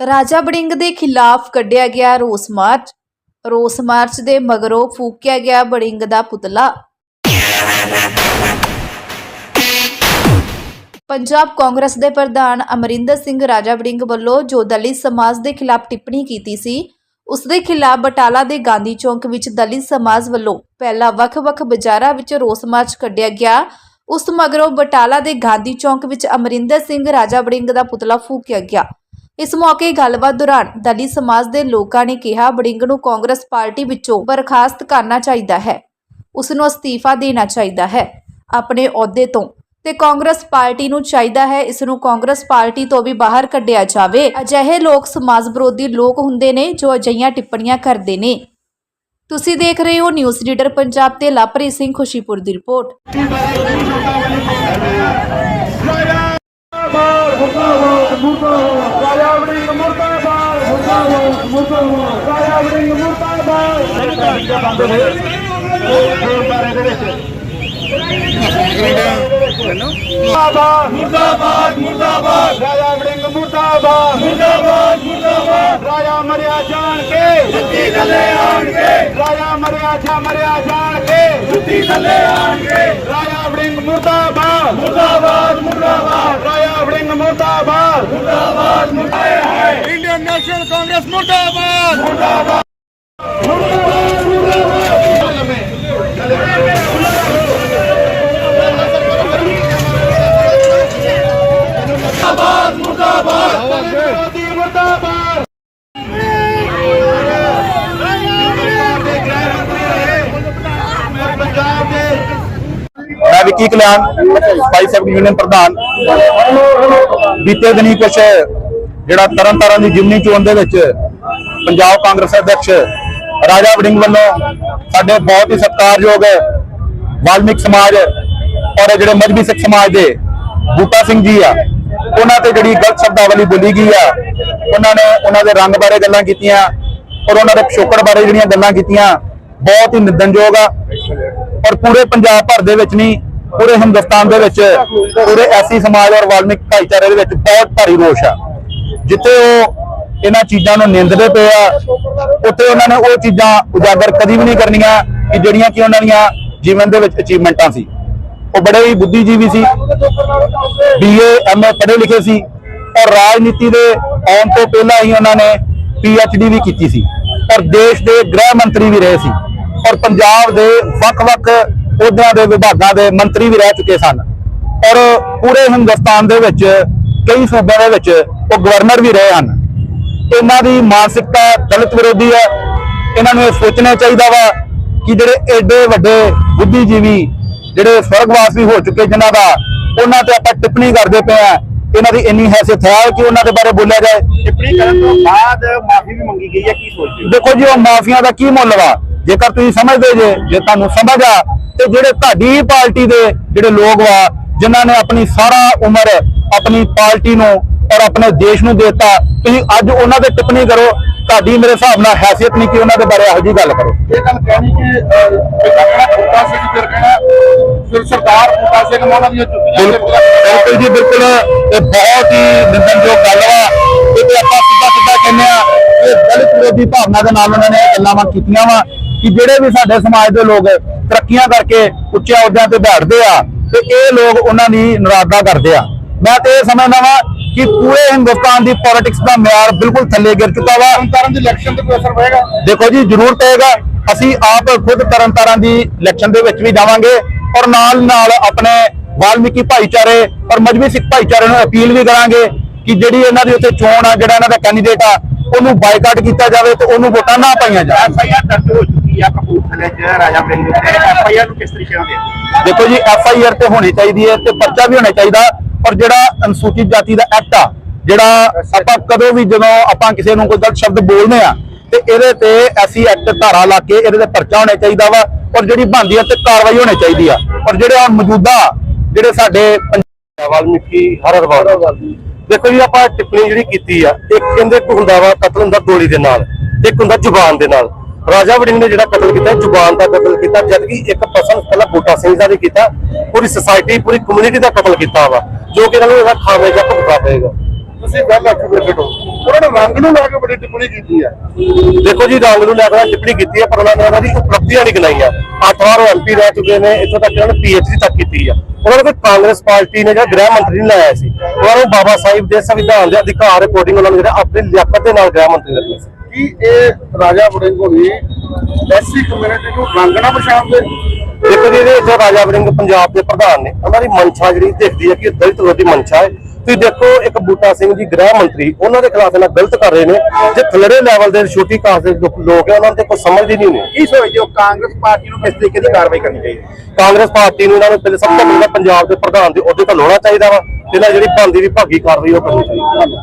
ਰਾਜਾ ਵੜਿੰਗ ਦੇ ਖਿਲਾਫ ਕੱਢਿਆ ਗਿਆ ਰੋਸ ਮਾਰਚ। ਰੋਸ ਮਾਰਚ ਦੇ ਮਗਰੋਂ ਫੂਕਿਆ ਗਿਆ ਬੜਿੰਗ ਦਾ ਪੁਤਲਾ। ਪੰਜਾਬ ਕਾਂਗਰਸ ਦੇ ਪ੍ਰਧਾਨ ਅਮਰਿੰਦਰ ਸਿੰਘ ਰਾਜਾ ਵੜਿੰਗ ਵੱਲੋਂ ਜੋ ਦਲਿਤ ਸਮਾਜ ਦੇ ਖਿਲਾਫ ਟਿੱਪਣੀ ਕੀਤੀ ਸੀ, ਉਸ ਦੇ ਖਿਲਾਫ ਬਟਾਲਾ ਦੇ ਗਾਂਧੀ ਚੌਂਕ ਵਿੱਚ ਦਲਿਤ ਸਮਾਜ ਵੱਲੋਂ ਪਹਿਲਾ ਵੱਖ-ਵੱਖ ਬਾਜ਼ਾਰਾਂ ਵਿੱਚ ਰੋਸ ਮਾਰਚ ਕੱਢਿਆ ਗਿਆ। ਉਸ ਮਗਰੋਂ ਬਟਾਲਾ ਦੇ ਗਾਂਧੀ ਚੌਂਕ ਵਿੱਚ ਅਮਰਿੰਦਰ ਸਿੰਘ ਰਾਜਾ ਵੜਿੰਗ ਦਾ ਪੁਤਲਾ ਫੂਕਿਆ ਗਿਆ। ਇਸ ਮੌਕੇ ਗੱਲਬਾਤ ਦੌਰਾਨ ਦਲੀ ਸਮਾਜ ਦੇ ਲੋਕਾਂ ਨੇ ਕਿਹਾ, ਬੜਿੰਗ ਨੂੰ ਕਾਂਗਰਸ ਪਾਰਟੀ ਵਿੱਚੋਂ ਬਰਖਾਸਤ ਕਰਨਾ ਚਾਹੀਦਾ ਹੈ। ਉਸ ਨੂੰ ਅਸਤੀਫਾ ਦੇਣਾ ਚਾਹੀਦਾ ਹੈ, ਆਪਣੇ ਅਹੁਦੇ ਤੋਂ। ਤੇ ਕਾਂਗਰਸ ਪਾਰਟੀ ਨੂੰ ਚਾਹੀਦਾ ਹੈ, ਇਸ ਨੂੰ ਕਾਂਗਰਸ ਪਾਰਟੀ ਤੋਂ ਵੀ ਬਾਹਰ ਕੱਢਿਆ ਜਾਵੇ। ਅਜਿਹੇ ਲੋਕ ਸਮਾਜ ਵਿਰੋਧੀ ਲੋਕ ਹੁੰਦੇ ਨੇ, ਜੋ ਅਜਿਹੀਆਂ ਟਿੱਪਣੀਆਂ ਕਰਦੇ ਨੇ। ਤੁਸੀਂ ਦੇਖ ਰਹੇ ਹੋ ਨਿਊਜ਼ ਰੀਡਰ ਪੰਜਾਬ ਤੇ ਲਾਪਰੀ ਸਿੰਘ ਖੁਸ਼ੀਪੁਰ ਦੀ ਰਿਪੋਰਟ। ਮੁਰਦਾਬਾਦ ਮੁਰਦਾਬਾਦ। ਮੁਰਦਾਬਾਦ ਮੁਰਦਾਬਾਦ ਮੁਰਦਾਬਾਦ। ਰਾਜਾ ਵੜਿੰਗ ਮੁਰਦਾਬਾਦ ਮੁਰਦਾਬਾਦ ਮੁਰਦਾਬਾਦ ਰਾਜਾ ਮਰਿਆ ਜਾਣ ਕੇ ਜੁੱਤੀ ਥੱਲੇ ਆਣ ਕੇ ਰਾਜਾ ਮਰਿਆ ਜਾ ਮਰਿਆ ਜਾਣ ਕੇ ਜੁੱਤੀ ਥੱਲੇ ਆਣ ਕੇ ਰਾਜਾ ਵੜਿੰਗ ਮੁਰਦਾਬਾਦ ਮੁਰਦਾਬਾਦ ਮੁਰਦਾਬਾਦ ਰਾਜਾ ਵੜਿੰਗ ਮੁਰਦਾਬਾਦ ਮੁਰਦਾਬਾਦ ਮੁਰਦਾਬਾਦ ਇੰਡੀਅਨ ਨੈਸ਼ਨਲ ਕਾਂਗਰਸ ਮੁਰਦਾਬਾਦ ਮੁਰਦਾਬਾਦ ਮੁਰਦਾਬਾਦ ਮੁਰਦਾਬਾਦ ਮੁਰਦਾਬਾਦ ਪੰਜਾਬ ਦੇ ਮੈਂ Vicky Kalyan spice secretary union ਪ੍ਰਧਾਨ। ਬੀਤੇ ਦਿਨੀ ਕੁਛ ਜਿਹੜਾ ਤਰਨ ਤਾਰਨ ਦੀ ਜਿਮਨੀ ਚੋਣ ਦੇ ਵਿੱਚ ਪੰਜਾਬ ਕਾਂਗਰਸ ਅਧਿਕਸ਼ ਰਾਜਾ ਵੜਿੰਗ ਵੱਲੋਂ ਸਾਡੇ ਬਹੁਤ ਹੀ ਸਤਿਕਾਰਯੋਗ ਵਾਲਮਿਕ ਸਮਾਜ ਔਰ ਜਿਹੜੇ ਮਜਬੀ ਸਿੱਖ ਸਮਾਜ ਦੇ ਬੂਟਾ ਸਿੰਘ ਜੀ ਆ, ਉਹਨਾਂ ਤੇ ਜਿਹੜੀ ਗਲਤ ਸ਼ਬਦਾਵਲੀ ਬੋਲੀ ਗਈ ਆ, ਉਹਨਾਂ ਨੇ ਉਹਨਾਂ ਦੇ ਰੰਗ ਬਾਰੇ ਗੱਲਾਂ ਕੀਤੀਆਂ ਔਰ ਉਹਨਾਂ ਦੇ ਪਿਛੋਕੜ ਬਾਰੇ ਜਿਹੜੀਆਂ ਗੱਲਾਂ ਕੀਤੀਆਂ, ਬਹੁਤ ਹੀ ਨਿੰਦਣਯੋਗ ਆ ਔਰ ਪੂਰੇ ਪੰਜਾਬ ਭਰ ਦੇ ਵਿੱਚ ਨਹੀਂ, ਪੂਰੇ ਹਿੰਦੁਸਤਾਨ ਦੇ ਵਿੱਚ ਪੂਰੇ ਐਸੀ ਸਮਾਜ ਔਰ ਵਾਲਮਿਕ ਭਾਈਚਾਰੇ ਦੇ ਵਿੱਚ ਬਹੁਤ ਭਾਰੀ ਰੋਸ਼ ਆ, ਜਿੱਥੇ ਉਹ ਇਹਨਾਂ ਚੀਜ਼ਾਂ ਨੂੰ ਨਿੰਦਦੇ ਪਏ ਆ। ਉੱਥੇ ਉਹਨਾਂ ਨੇ ਉਹ ਚੀਜ਼ਾਂ ਉਜਾਗਰ ਕਦੀ ਵੀ ਨਹੀਂ ਕਰਨੀਆਂ ਕਿ ਜਿਹੜੀਆਂ ਕਿ ਉਹਨਾਂ ਦੀਆਂ ਜੀਵਨ ਦੇ ਵਿੱਚ ਅਚੀਵਮੈਂਟਾਂ ਸੀ। ਉਹ ਬੜੇ ਹੀ ਬੁੱਧੀਜੀਵੀ ਸੀ। ਬੀਏ ਐਮਏ ਪੜ੍ਹੇ ਲਿਖੇ ਸੀ ਔਰ ਰਾਜਨੀਤੀ ਦੇ ਆਉਣ ਤੋਂ ਪਹਿਲਾਂ ਹੀ ਉਹਨਾਂ ਨੇ ਪੀਐਚਡੀ ਵੀ ਕੀਤੀ ਸੀ। ਔਰ ਦੇਸ਼ ਦੇ ਗ੍ਰਹਿ ਮੰਤਰੀ ਵੀ ਰਹੇ ਸੀ। ਔਰ ਪੰਜਾਬ ਦੇ ਵੱਖ-ਵੱਖ ਅਹੁਦਿਆਂ ਦੇ ਵਿਭਾਗਾਂ ਦੇ ਮੰਤਰੀ ਵੀ ਰਹਿ ਚੁੱਕੇ ਸਨ। ਔਰ ਪੂਰੇ ਹਿੰਦੁਸਤਾਨ ਦੇ ਵਿੱਚ ਕਈ ਸੂਬਿਆਂ ਦੇ ਵਿੱਚ ਉਹ ਗਵਰਨਰ ਵੀ ਰਹੇ ਹਨ। ਇਹਨਾਂ ਦੀ ਮਾਨਸਿਕਤਾ ਦਲਿਤ ਵਿਰੋਧੀ ਹੈ। ਇਹਨਾਂ ਨੂੰ ਇਹ ਸੋਚਣਾ ਚਾਹੀਦਾ ਵਾ ਕਿ ਜਿਹੜੇ ਐਡੇ ਵੱਡੇ ਬੁੱਧੀਜੀਵੀ ਜਿਹੜੇ ਸਵਰਗਵਾਸ ਹੋ ਚੁੱਕੇ ਜਿਨ੍ਹਾਂ ਦਾ ਉਹਨਾਂ ਤੇ ਆਪਾਂ ਟਿੱਪਣੀ ਕਰਦੇ ਪਏ ਆ ਇਹਨਾਂ ਦੀ ਇੰਨੀ ਹੈਸੀਅਤ ਹੈ ਕਿ ਉਹਨਾਂ ਦੇ ਬਾਰੇ ਬੋਲਿਆ ਜਾਏ। ਟਿੱਪਣੀ ਕਰਨ ਤੋਂ ਬਾਅਦ ਮਾਫੀ ਵੀ ਮੰਗੀ ਗਈ ਹੈ ਕੀ ਸੋਚਦੇ ਹੋ? ਦੇਖੋ ਜੀ ਉਹ ਮਾਫੀਆਂ ਦਾ ਕੀ ਮੁੱਲ ਵਾ? ਜੇਕਰ ਤੁਸੀਂ ਸਮਝਦੇ ਜੇ ਜੇ ਤੁਹਾਨੂੰ ਸਮਝ ਆ ਤੇ ਜਿਹੜੇ ਤੁਹਾਡੀ ਪਾਰਟੀ ਦੇ ਜਿਹੜੇ ਲੋਕ ਵਾ ਜਿਨ੍ਹਾਂ ਨੇ ਆਪਣੀ ਸਾਰਾ ਉਮਰ ਆਪਣੀ ਪਾਰਟੀ ਨੂੰ ਔਰ ਆਪਣੇ ਦੇਸ਼ ਨੂੰ ਦਿੱਤਾ। ਤੁਸੀਂ ਅੱਜ ਉਹਨਾਂ ਤੇ ਟਿੱਪਣੀ ਕਰੋ। ਤੁਹਾਡੀ ਮੇਰੇ ਹਿਸਾਬ ਨਾਲ ਹੈਸੀਅਤ ਨਹੀਂ ਕਿ ਉਹਨਾਂ ਦੇ ਬਾਰੇ ਇਹੋ ਜਿਹੀ ਗੱਲ ਕਰੋ। ਇਹ ਗੱਲ ਕਹਿਣੀ ਕਿ ਕਹਿਣਾ ਬੂਟਾ ਸਿੰਘ ਫਿਰ ਕਹਿਣਾ ਫਿਰ ਸਰਦਾਰ ਬੂਟਾ ਸਿੰਘ ਉਹਨਾਂ ਦੀਆਂ ਜੁੱਤੀਆਂ ਬਿਲਕੁਲ ਬਿਲਕੁਲ ਜੀ ਬਿਲਕੁਲ। ਇਹ ਬਹੁਤ ਹੀ ਨਿੰਦਣਯੋਗ ਗੱਲ ਵਾ। ਇਹ ਤੇ ਆਪਾਂ ਸਿੱਧਾ ਸਿੱਧਾ ਕਹਿੰਦੇ ਆ ਕਿ ਦਲਿਤ ਵਿਰੋਧੀ ਭਾਵਨਾ ਦੇ ਨਾਲ ਉਹਨਾਂ ਨੇ ਇਹ ਗੱਲਾਂ ਵਾ ਕੀਤੀਆਂ ਵਾ ਕਿ ਜਿਹੜੇ ਵੀ ਸਾਡੇ ਸਮਾਜ ਦੇ ਲੋਕ ਤਰੱਕੀਆਂ ਕਰਕੇ ਉੱਚੇ ਅਹੁਦਿਆਂ ਤੇ ਬੈਠਦੇ ਆ ਤੇ ਇਹ ਲੋਕ ਉਹਨਾਂ ਦੀ ਨਰਾਜ਼ਾ ਕਰਦੇ ਆ। ਮੈਂ ਤੇ ਇਹ ਸਮਝਦਾ ਵਾਂ ਕਿ ਪੂਰੇ ਹਿੰਦੁਸਤਾਨ ਦੀ ਪੋਲਿਟਿਕਸ ਦਾ ਮਿਆਰ ਬਿਲਕੁਲ ਥੱਲੇ ਗਿਰ ਚੁੱਕਾ ਵਾ। ਤਰਨਤਾਰਨ ਦੇ ਇਲੈਕਸ਼ਨ ਤੇ ਕੋਈ ਅਸਰ ਪਏਗਾ ਦੇਖੋ ਜੀ ਜ਼ਰੂਰ ਪਏਗਾ ਅਸੀਂ ਆਪ ਖੁਦ ਤਰਨਤਾਰਨ ਦੀ ਇਲੈਕਸ਼ਨ ਦੇ ਵਿੱਚ ਵੀ ਜਾਵਾਂਗੇ ਔਰ ਨਾਲ ਨਾਲ ਆਪਣੇ ਵਾਲਮੀਕੀ ਭਾਈਚਾਰੇ ਔਰ ਮਜਬੀ ਸਿੱਖ ਭਾਈਚਾਰੇ ਨੂੰ ਅਪੀਲ ਵੀ ਕਰਾਂਗੇ ਕਿ ਜਿਹੜੀ ਇਹਨਾਂ ਦੀ ਉੱਥੇ ਚੋਣ ਆ ਜਿਹੜਾ ਇਹਨਾਂ ਦਾ ਕੈਂਡੀਡੇਟ ਆ ਉਹਨੂੰ ਬਾਈਕਾਟ ਕੀਤਾ ਜਾਵੇ ਤੇ ਉਹਨੂੰ ਵੋਟਾਂ ਨਾ ਪਾਈਆਂ ਜਾਣ। ਐਫ ਆਈ ਆਰ ਦਰਜ ਹੋ ਚੁੱਕੀ ਆ ਕਪੂਰਥਲੇ ਚ ਰਾਜਾ ਪਿੰਡ ਤੇ ਐਫ ਆਈ ਆਰ ਨੂੰ ਕਿਸ ਤਰੀਕੇ ਨਾਲ ਦੇ ਦੇਖੋ ਜੀ ਐਫ ਆਈ ਆਰ ਤੇ ਹੋਣੀ ਚਾਹੀਦੀ ਹੈ ਤੇ ਪਰਚਾ ਵੀ ਹੋਣਾ ਚਾਹੀਦਾ। ਔਰ ਜਿਹੜਾ ਅਨੁਸੂਚਿਤ ਜਾਤੀ ਦਾ ਐਕਟ ਆ, ਜਿਹੜਾ ਆਪਾਂ ਕਦੋਂ ਵੀ ਜਦੋਂ ਆਪਾਂ ਕਿਸੇ ਨੂੰ ਕੋਈ ਗਲਤ ਸ਼ਬਦ ਬੋਲਦੇ ਆ, ਤੇ ਇਹਦੇ ਤੇ ਐਸੀ ਐਕਟ ਧਾਰਾ ਲਾ ਕੇ ਇਹਦੇ ਤੇ ਪਰਚਾ ਹੋਣਾ ਚਾਹੀਦਾ ਵਾ ਔਰ ਜਿਹੜੀ ਬਣਦੀ ਤੇ ਕਾਰਵਾਈ ਹੋਣੀ ਚਾਹੀਦੀ ਆ। ਔਰ ਜਿਹੜੇ ਹੁਣ ਮੌਜੂਦਾ ਜਿਹੜੇ ਸਾਡੇ ਵਾਲਮੀਕੀ ਹਰ ਦੇਖੋ ਜੀ, ਆਪਾਂ ਟਿੱਪਣੀ ਜਿਹੜੀ ਕੀਤੀ ਆ, ਇੱਕ ਕਹਿੰਦੇ ਹੁੰਦਾ ਵਾ, ਕਤਲ ਹੁੰਦਾ ਗੋਲੀ ਦੇ ਨਾਲ, ਇੱਕ ਹੁੰਦਾ ਜ਼ੁਬਾਨ ਦੇ ਨਾਲ। ਰਾਜਾ ਵੜਿੰਗ ਨੇ ਜਿਹੜਾ ਕਤਲ ਕੀਤਾ ਜ਼ੁਬਾਨ ਦਾ ਕਤਲ ਕੀਤਾ ਜਦ ਕਿ ਇੱਕ ਪਰਸਨ ਪਹਿਲਾਂ ਬੂਟਾ ਸਿੰਘ ਦਾ ਵੀ ਕੀਤਾ ਪੂਰੀ ਸੋਸਾਇਟੀ ਪੂਰੀ ਕਮਿਊਨਿਟੀ ਦਾ ਕਤਲ ਕੀਤਾ ਵਾ ਜੋ ਕਿ ਇਹਨਾਂ ਨੂੰ ਇਹਦਾ ਖਾਮਿਆਜਾ ਭੁਗਤਣਾ ਪਏਗਾ। ਤੁਸੀਂ ਗੱਲ ਆਖੀ ਪ੍ਰਗਟ ਹੋ ਉਹਨਾਂ ਨੇ ਰੰਗ ਨੂੰ ਲੈ ਕੇ ਬੜੀ ਟਿੱਪਣੀ ਕੀਤੀ ਹੈ ਦੇਖੋ ਜੀ ਰੰਗ ਨੂੰ ਲੈ ਕੇ ਟਿੱਪਣੀ ਕੀਤੀ ਹੈ ਪਰ ਉਹਨਾਂ ਨੇ ਉਹਨਾਂ ਦੀ ਉਪਲਬਧੀਆਂ ਨਹੀਂ ਗਿਣਾਈਆਂ। ਅੱਠ ਵਾਰ ਉਹ ਐਮਪੀ ਰਹਿ ਚੁੱਕੇ ਨੇ ਇੱਥੋਂ ਤੱਕ ਉਹਨਾਂ ਨੇ ਪੀਐਚਡੀ ਤੱਕ ਕੀਤੀ ਆ। ਉਹਨਾਂ ਨੇ ਕੋਈ ਕਾਂਗਰਸ ਪਾਰਟੀ ਨੇ ਜਿਹੜਾ ਗ੍ਰਹਿ ਮੰਤਰੀ ਨਹੀਂ ਲਾਇਆ ਸੀ। ਉਹਨਾਂ ਨੂੰ ਬਾਬਾ ਸਾਹਿਬ ਦੇ ਸੰਵਿਧਾਨ ਦੇ ਅਧਿਕਾਰ ਅਕੋਰਡਿੰਗ ਉਹਨਾਂ ਨੂੰ ਜਿਹੜਾ ਆਪਣੀ ਲਿਆਕਤ ਦੇ ਨਾਲ ਗ੍ਰਹਿ ਮੰਤਰੀ ਲੱਗੇ ਸੀ। ਕੀ ਇਹ ਰਾਜਾ ਵੜਿੰਗ ਹੋਣੀ ਐਸੀ ਕਮਿਊਨਿਟੀ ਨੂੰ ਰੰਗ ਨਾ ਪਛਾਣਦੇ ਦੇਖੋ ਜੀ ਇਹਦੇ ਵਿੱਚ ਰਾਜਾ ਵੜਿੰਗ ਪੰਜਾਬ ਦੇ ਪ੍ਰਧਾਨ ਨੇ। ਉਹਨਾਂ ਦੀ ਮਨਸ਼ਾ ਜਿਹੜੀ ਦਿਖਦੀ ਹੈ ਕਿ ਇਹ ਦਲਿਤ ਵਿਰੋਧੀ ਮਨਸ਼ਾ ਹੈ। ਤੁਸੀਂ ਦੇਖੋ ਇੱਕ ਬੂਟਾ ਸਿੰਘ ਜੀ ਗ੍ਰਹਿ ਮੰਤਰੀ ਉਹਨਾਂ ਦੇ ਖਿਲਾਫ ਇਹਨਾਂ ਗਲਤ ਕਰ ਰਹੇ ਨੇ ਜੇ ਥਲੜੇ ਲੈਵਲ ਦੇ ਛੋਟੀ ਕਾਸ ਦੇ ਜੋ ਲੋਕ ਹੈ ਉਹਨਾਂ ਤੇ ਕੋਈ ਸਮਝਦੇ ਨਹੀਂ ਨੇ। ਕੀ ਸੋਚਦੇ ਹੋ? ਕਾਂਗਰਸ ਪਾਰਟੀ ਨੂੰ ਕਿਸ ਤਰੀਕੇ ਦੀ ਕਾਰਵਾਈ ਕਰਨੀ ਚਾਹੀਦੀ? ਕਾਂਗਰਸ ਪਾਰਟੀ ਨੂੰ ਇਹਨਾਂ ਨੂੰ ਪਹਿਲੇ ਸਭ ਤੋਂ ਪਹਿਲਾਂ ਪੰਜਾਬ ਦੇ ਪ੍ਰਧਾਨ ਦੇ ਅਹੁਦੇ ਤੋਂ ਲਾਉਣਾ ਚਾਹੀਦਾ ਵਾ। ਤੇ ਇਹਨਾਂ ਜਿਹੜੀ ਬਣਦੀ ਵੀ ਭਾਗੀ ਕਾਰਵਾਈ ਉਹ ਕਰਨੀ ਚਾਹੀਦੀ